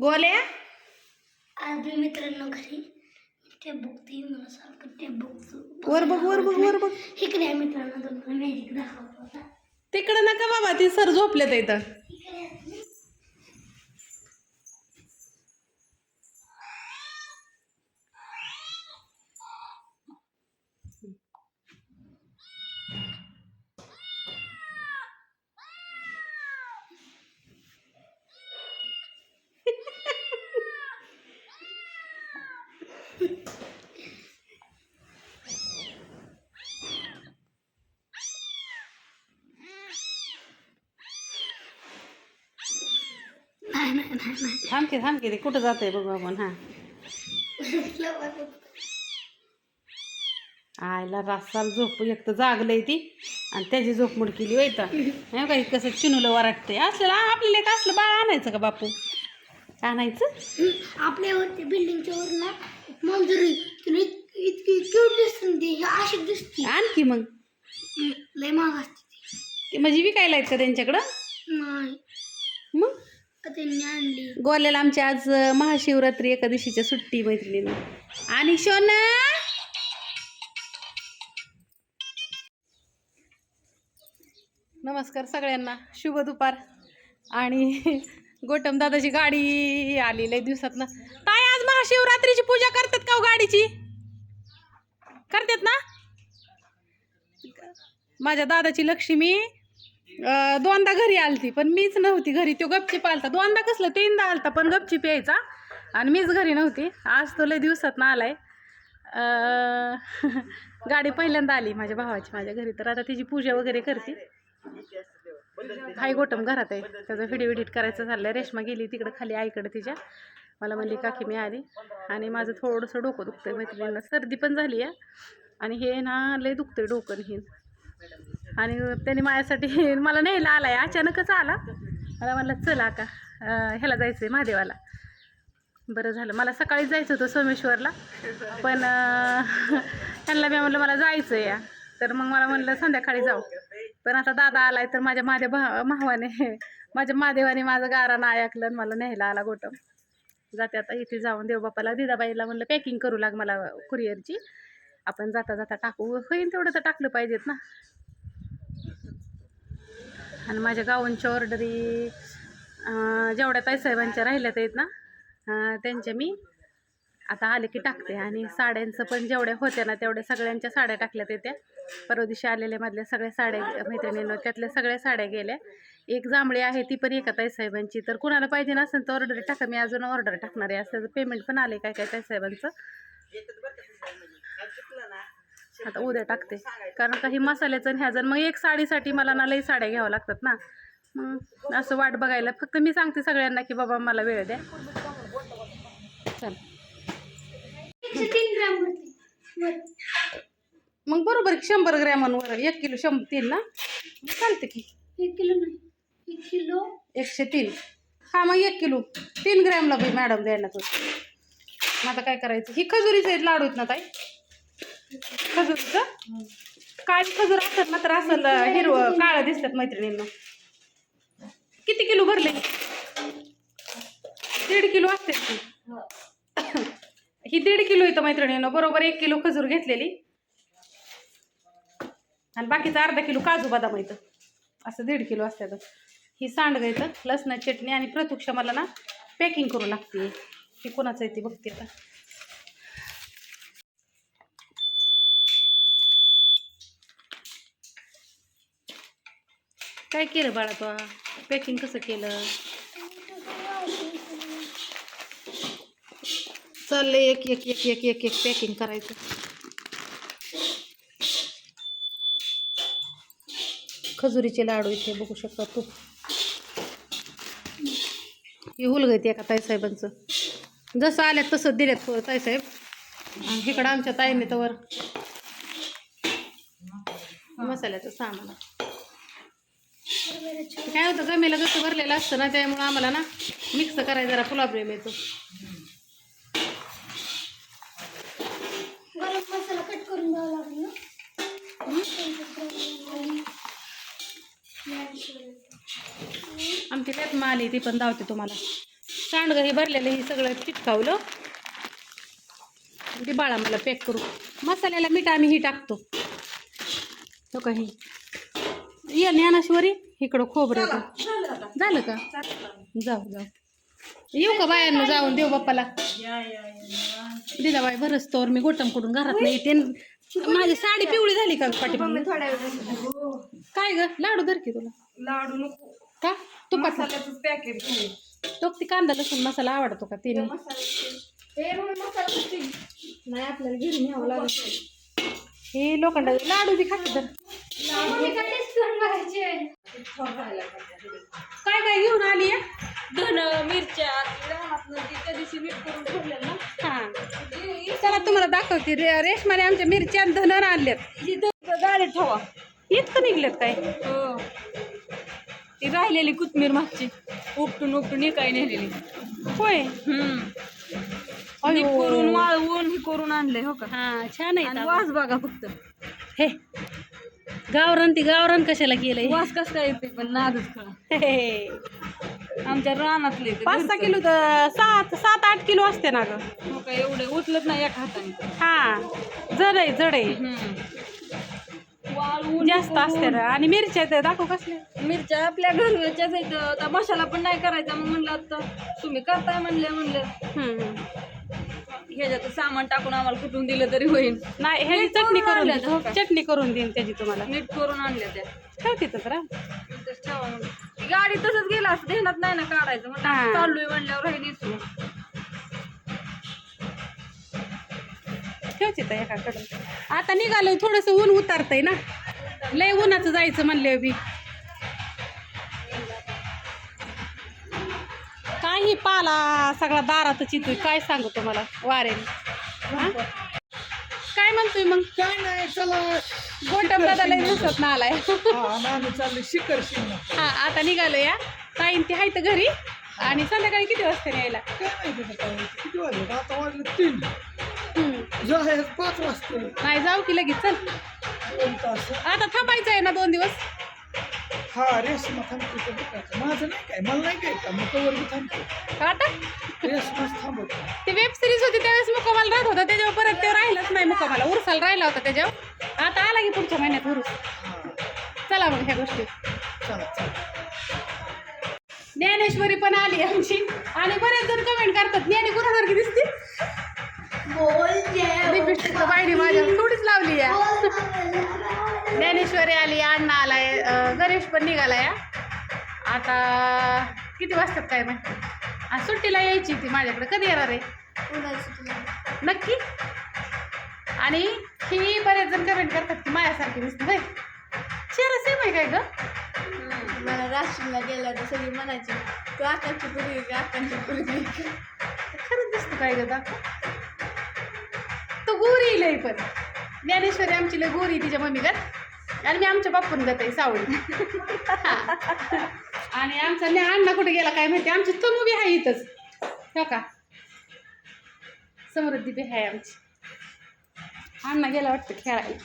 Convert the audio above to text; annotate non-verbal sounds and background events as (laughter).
गोल्या? आज मी मित्रांनो घरी. टेप बघते मला सारखं टेप बघतो वर बघ वर बघ वर बघ. इकडे आहे मित्रांनो तुम्हाला मॅजिक दाखवतो. तिकडं नका बाबा ती सर झोपलेत इथं. थांब की थांब की ते कुठं जातंय बघू आपण हा. आयला रासाल झोप एक तर जागलंय ती आणि त्याची झोप मुड केली वैता नाही काही कसं चिनुलं वराटते असलं आपल्याला एक असलं बाळ आणायचं का बापू? आणायचं? आपल्यावरती बिल्डिंगच्या वर ना एक मंजुरी. तिला इत- इतकी क्यूट दिसते ती अशी दिसते. आणखी मग. लय महाग असते ती. म्हणजे विकायला आहेत का त्यांच्याकडं? नाही. मग? त्यांनी आणली. गोल्याला आमच्या आज महाशिवरात्री एकादशीच्या सुट्टी मैत्रिणीनं. आणि शोना! नमस्कार सगळ्यांना. शुभ दुपार. आणि (laughs) गोटम दादाची गाडी आली लय दिवसातनं. काय आज महाशिवरात्रीची पूजा करतात का हो गाडीची? करतात ना? माझ्या दादाची लक्ष्मी दोनदा घरी आलती पण मीच नव्हती घरी. तो गपचीप आलता. दोनदा कसलं तीनदा आलता पण गपचीप यायचा. आणि मीच घरी नव्हती. आज तो लय दिवसात ना आलाय (laughs) गाडी पहिल्यांदा आली माझ्या भावाची. माझ्या घरी तर आता तिची पूजा वगैरे करते. हाय गोटम घरात आहे. त्याचं व्हिडिओ एडिट करायचं चाललंय रेश्मा गेली तिकडं खाली आईकडं तिच्या. मला म्हणली काकी मी आली. आणि माझं थोडंसं डोकं दुखतं आहे मैत्रिणींना. सर्दी पण झाली आहे. आणि हे ना लय आहे डोकं हे. आणि त्याने माझ्यासाठी (laughs) मला न्यायला आला आहे अचानकच आला. मला म्हणलं चला का ह्याला जायचं आहे महादेवाला. बरं झालं. मला सकाळी जायचं होतं सोमेश्वरला. पण त्यांना मी म्हणलं मला जायचं आहे या. तर मग मला म्हणलं संध्याकाळी जाऊ. पण आता दादा आलाय तर माझ्या माझ्या भा भावाने (laughs) माझ्या महादेवाने माझं गारानं ऐकलं आणि मला न्यायला आला गोटम जाते आता इथे जाऊन देवबापाला दिदाबाईला म्हणलं पॅकिंग करू लाग मला कुरिअरची आपण जाता जाता टाकू. होईन तेवढं तर टाकलं पाहिजेत ना. आणि माझ्या गावांच्या ऑर्डरी जेवढ्या ताईसाहेबांच्या राहिल्यात आहेत ना त्यांच्या मी आता आले की टाकते. आणि साड्यांचं पण जेवढ्या होत्या ना तेवढ्या सगळ्यांच्या साड्या टाकल्यात येत्या. परवा दिवशी आलेल्या मधल्या सगळ्या साड्या मैत्रिणीनं त्यातल्या सगळ्या साड्या गेल्या. एक जांभळी आहे ती पण एका ताईसाहेबांची. तर कुणाला पाहिजे नसेल तर ऑर्डर टाका. मी अजून ऑर्डर टाकणार आहे. असं पेमेंट पण आले काय काय ताईसाहेबांचं. आता उद्या टाकते. कारण काही मसाल्याचं ह्या जर मग एक साडीसाठी मला ना लई साड्या घ्याव्या लागतात ना. मग असं वाट बघायला. फक्त मी सांगते सगळ्यांना की बाबा मला वेळ द्या. चल. मग बरोबर की शंभर ग्रॅमांवर एक किलो शंभर तीन ना? चालते की. एक किलो नाही. किलो? एकशे तीन. हा मग एक किलो. तीन ग्रॅमला बाई मॅडम द्यायला तो. मग आता काय करायचं? ही खजुरीचे आहेत लाडू आहेत ना ताई? खजुरीचं? काळी खजूर असतात ना तर असं हिरवं काळं दिसतात मैत्रिणींना. किती किलो भरले? दीड किलो असते ती. ही दीड किलो येतं मैत्रिणीनं. बरोबर एक किलो खजूर घेतलेली. आणि बाकीचं अर्धा किलो काजू बदाम येतं असं दीड किलो असतात ही सांडगं येतं लसणाची चटणी आणि प्रतुक्षा मला ना पॅकिंग करू लागते. ही कोणाचं येते बघते आता. काय केलं बाळा तो? पॅकिंग कसं केलं? चाललंय एक एक एक एक एक एक पॅकिंग करायचं. खजुरीचे लाडू इथे बघू शकता तू. हे हुलगैते एका ताईसाहेबांचं. जसं आल्यात तसं दिलेत हो ताईसाहेब. आणि इकडं आमच्या ताईने तर मसाल्याचं सामान काय होतं गमेला जसं भरलेलं असतं ना त्यामुळं आम्हाला ना मिक्स करायचं जरा फुलाब्रेम येतो. गरम मसाला कट करून द्यावा लागेल आमची त्यात माल आहे ती पण धावते तुम्हाला. सांडगं हे भरलेलं हे सगळं चिटकावलं. ते बाळा मला पॅक करू मसाल्याला मीठ आम्ही ही टाकतो. तो काही ये ज्ञानेश्वरी इकडं खोबरं. झालं का? जाऊ जाऊ. येऊ का बायांना जाऊन देऊ बाप्पाला? दिदाबाई बरंच तोर मी गोटमकडून घरात नाही येते. माझी साडी पिवळी झाली का पाठी काय ग? लाडू धर की तुला. लाडू नको. का? तुपाचा मसाल्याचं पॅकेट घे तो ती कांदा लसूण मसाला आवडतो का तिने? हे म्हणून? नाही आपल्याला हे लोखंडा लाडू बी खाते तर. काय काय घेऊन आली आहे? धन मिरच्या. त्या दिवशी मीठ करून ठेवलेलं ना. हा. चला तुम्हाला दाखवते. रे रेशमाने आमच्या मिरच्या आणि धनर आणल्यात. तिथं गाडीत ठेवा. इतकं निघलेत काय? हो. ती राहिलेली कोथमीर मागची. उपटून उपटून काय नेलेली. होय? हम्म. करून वाळवून हे करून आणलंय हो का? हा छान आहे आणि वास बघा फक्त. हे गावरान ती गावरान कशाला केलंय? वास कसं काय येते पण नादच हे. आमच्या रानातले ते पाच सहा घरचं. किलो तर सात सात आठ किलो असते ना ग. हो का एवढे उचलत नाही एका हाताने. हा. जड आहे जड आहे. हम्म. जास्त असते ना आणि मिरच्या ते दाखव कसले मिरच्या आपल्या घरच्याच आहेत. आता मसाला पण नाही करायचा मग म्हणलं आता तुम्ही करताय म्हणले म्हणलं. हम्म. ह्याच्यात सामान टाकून आम्हाला कुठून दिलं तरी होईल नाही ह्याची नीट चटणी करून हो देईन. चटणी करून देईन त्याची तुम्हाला. नीट करून आणल्या त्या. ठेवते तर तसंच ठेवा. ती गाडी तसंच गेला असं ध्यानात नाही ना काढायचं. हा. म्हणलं चाललोय म्हणल्यावर राहील ठेवते तर एकाकडे आता निघालो थोडस ऊन उतारतंय ना. लय उन्हाचं जायचं म्हणले बी. काही पाला सगळा दारातच येतोय. काय सांगू तुम्हाला वारेने. हा? काय म्हणतोय मग? काय नाही चला. गोटम दादा लय दिवसात ना आलाय हा शिखर हा आता निघालो या ताईन ती आहे तर घरी. आणि संध्याकाळी किती वाजता यायला किती वाजले? आता वाजले तीन. (clears throat) हम्म. जायचं पाच वाजता. नाही जाऊ की लगेच चल. दोन तास. आता थांबायचं आहे ना दोन दिवस? हा रेशमा थांबतो ते बघायचं माझं नाही काय मला नाही काय का मग कवर मी थांबतो. आता? रेशमाच थांबवतो ते वेब सिरीज होती त्यावेळेस मुक्कामाला राहत होता त्याच्यावर परत ते राहिलंच नाही मुक्कामाला उरसाला राहिला होता त्याच्यावर. आता आला की पुढच्या महिन्यात उरूस. हा. चला मग ह्या गोष्टी. चला चला. ज्ञानेश्वरी पण आली आमची. आणि बरेच जण कमेंट करतात ज्ञानी कोणासारखी दिसते? तर बाईने माझ्या थोडीच लावली या. ज्ञानेश्वरी आली अण्णा आलाय गणेश पण निघालाय आता किती वाजतात काय माहिती? सुट्टीला यायची ती माझ्याकडे. कधी येणार आहे? नक्की? आणि ही बरेच जण कमेंट करतात की माझ्यासारखी दिसते होय चेहरा सेम आहे काय ग? मला राशीला गेला तर सगळी म्हणायची तू आकांची पुरगी का? आकांची पुरगी खरंच दिसतो काय ग दाखव. तो गोरी लय पण. ज्ञानेश्वरी आमची लय गोरी तिच्या मम्मी गत आणि मी आमच्या बाप्पून जाते आहे सावळी आणि आमचा न्या अण्णा कुठे गेला काय माहिती? आमची तनू बी आहे इथंच. हो का? समृद्धी बी आहे आमची. अण्णा गेला वाटतं खेळायला.